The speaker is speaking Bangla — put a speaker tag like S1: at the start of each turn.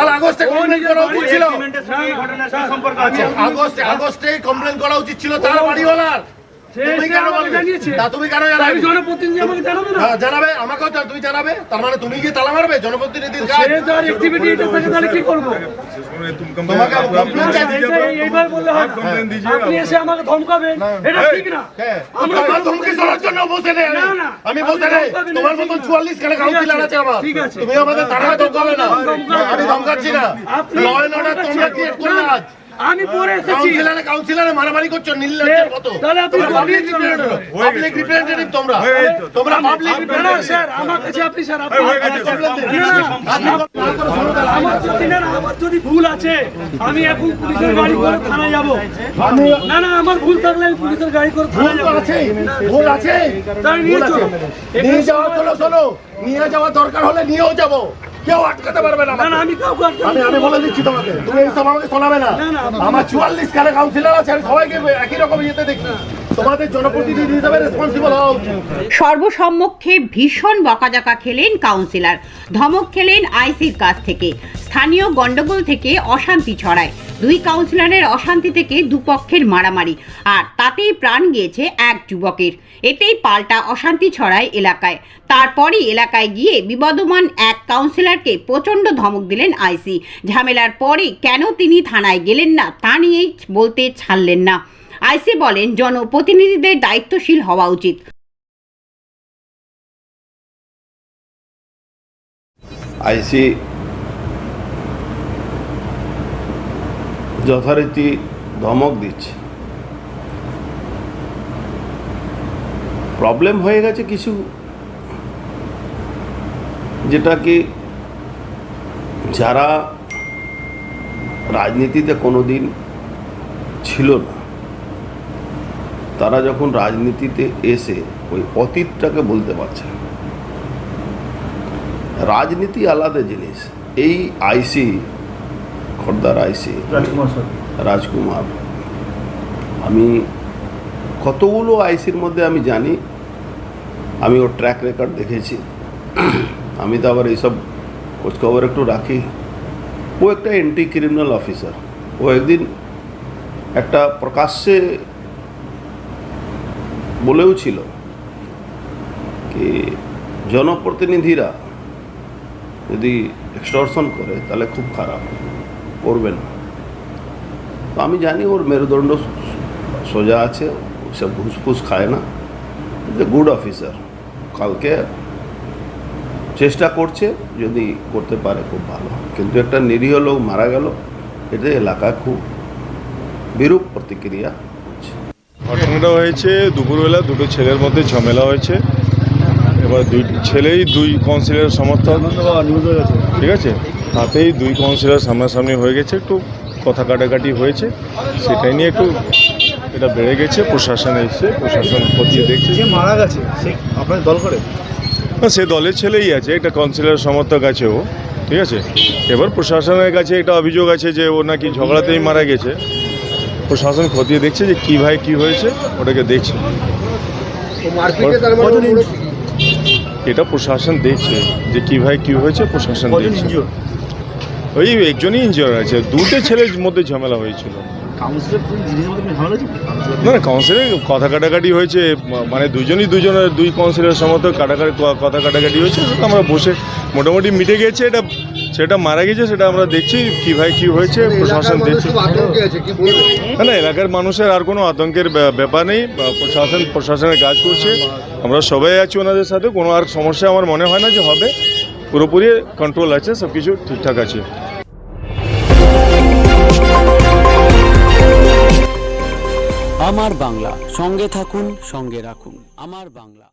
S1: তাহলে আগস্টে কমপ্লেন করা উচিত ছিল। আগস্টে আগস্টে কমপ্লেন করা উচিত ছিল তার বাড়িওয়ালার কেন কেন জানাবে?
S2: না?
S1: হ্যাঁ, জানাবে আমাকেও তুমি জানাবে তার মানে তুমি তালা মারবে? জনপ্রতিনিধির
S2: বললে হয়
S1: আমি। আমি তোমার মতন চুয়াল্লিশ
S2: আছে,
S1: আছে। আমার তুমি আমাদের থানায় ধমকাবে না। আমি ধমকাচ্ছি না।
S2: আপনি
S1: ল অর্ডার তোমরা ক্রিয়েট করলে আজ।
S2: আমি পরে এসেছি।
S1: কাউন্সিলরে কাউন্সিলরে মারামারি করছ নীলের মতো।
S2: তাহলে আপনি
S1: পাবলিক রিপ্রেজেন্টেটিভ পাবলিক রিপ্রেজেন্টেটিভ তোমরা। তোমরা পাবলিক
S2: না, না,
S1: রিপ্রেজেন্টেটিভ
S2: স্যার আমার কাছে আপনি স্যার আপনি আমার যদি না, আমার যদি ভুল আছে আমি এখন পুলিশের গাড়ি করে থানায় যাব। না না আমার ভুল থাকলে আমি পুলিশের গাড়ি করে থানায় যাব।
S1: আছে ভুল আছে
S2: তাই নিয়ে। চলো।
S1: নিয়ে যাওয়া চলো শোনো। নিয়ে যাওয়া দরকার হলে নিয়েও যাব। কেউ আটকাতে পারবে না
S2: না আমি কাউকে
S1: আমি আমি বলে দিচ্ছি তোমাকে তুমি এইসব আমাকে শোনাবে না। আমার চুয়াল্লিশ কাউন্সিলর আছে আমি সবাইকে একই রকম ইয়েতে দেখি। তোমাদের জনপ্রতিনিধি হিসাবে রেসপন্সিবল হওয়া
S3: সর্বসম্মুখে ভীষণ বকাজাকা খেলেন কাউন্সিলর ধমক খেলেন আইসির কাছ থেকে। স্থানীয় গন্ডগোল থেকে অশান্তি ছড়ায়। দুই কাউন্সিলরের অশান্তি থেকে দুপক্ষের মারামারি, আর তাতেই প্রাণ গিয়েছে এক যুবকের। এতেই পাল্টা অশান্তি ছড়ায় এলাকায়। তারপরই এলাকায় গিয়ে বিবদমান এক কাউন্সিলরকে প্রচণ্ড ধমক দিলেন আইসি। ঝামেলার পরে কেন তিনি থানায় গেলেন না তা নিয়েই বলতে ছাড়লেন না। আইসি বলেন, জনপ্রতিনিধিদের দায়িত্বশীল হওয়া উচিত।
S4: আইসি যথারীতি ধমক দিচ্ছে। প্রবলেম হয়ে গেছে কিছু। যেটা কি যারা রাজনীতিতে কোনো দিন ছিল না, তারা যখন রাজনীতিতে এসে ওই অতীতটাকে বলতে পারছে রাজনীতি আলাদা জিনিস। এই আইসি খর্দার আইসি। রাজকুমার আমি কতগুলো আইসির মধ্যে আমি জানি আমি ওর ট্র্যাক রেকর্ড দেখেছি। আমি তো আবার এইসব খোঁজখবর একটু রাখি। ও একটা এন্টি ক্রিমিনাল অফিসার ও একদিন একটা প্রকাশ্যে বলেও ছিল কি জনপ্রতিনিধিরা যদি এক্সটর্শন করে তাহলে খুব খারাপ। করবে না তো আমি জানি ওর মেরুদণ্ড সোজা আছে সব ঘুষফুস খায় না। গুড অফিসার কালকে চেষ্টা করছে, যদি করতে পারে খুব ভালো। কিন্তু একটা নিরীহ লোক মারা গেল, এতে এলাকায় খুব বিরূপ প্রতিক্রিয়া হচ্ছে।
S5: ঘটনাটা হয়েছে দুপুরবেলা, দুটো ছেলের মধ্যে ঝামেলা হয়েছে। এবার দুই ছেলেই দুই কাউন্সিলরের সমর্থক। ঠিক আছে? তাতেই দুই কাউন্সিলর সামনাসামনি হয়ে গেছে একটু কথা কাটাকাটি হয়েছে। সেটাই নিয়ে একটু এটা বেড়ে গেছে প্রশাসন এসছে প্রশাসন খতিয়ে দেখছে।
S6: যে মারা গেছে সে আপনার দল করে?
S5: না সে দলের ছেলেই আছে একটা কাউন্সিলর সমর্থক আছে ও ঠিক আছে? এবার প্রশাসনের কাছে একটা অভিযোগ আছে যে ও নাকি ঝগড়াতেই মারা গেছে। প্রশাসন খতিয়ে দেখছে যে কী ভাই কী হয়েছে ওটাকে দেখছে।
S6: মারপিটে তার মানে
S5: কজন এটা প্রশাসন দেখছে যে কী ভাই কী হয়েছে প্রশাসন দেখছে। ওই একজনই ইনজিওর আছে। দুটো ছেলের মধ্যে ঝামেলা হয়েছিল।
S6: কাউন্সিলর
S5: না না কাউন্সিলে কথা কাটাকাটি হয়েছে মানে দুজনই দুজনের দুই কাউন্সিলের সমর্থক কাটাকাটি কথা কাটাকাটি হয়েছে আমরা বসে মোটামুটি মিটে গেছে এটা সেটা মারা গেছে সেটা আমরা দেখছি কী ভাই কি হয়েছে প্রশাসন দেখছে। না না এলাকার মানুষের আর কোনো আতঙ্কের ব্যা- ব্যাপার নেই প্রশাসন প্রশাসনের কাজ করছে। আমরা সবাই আছি ওনাদের সাথে কোনো আর সমস্যা আমার মনে হয় না যে হবে। পুরোপুরি কন্ট্রোল আছে সব কিছু ঠিকঠাক আছে।
S7: আমার বাংলা সঙ্গে থাকুন সঙ্গে রাখুন। আমার বাংলা।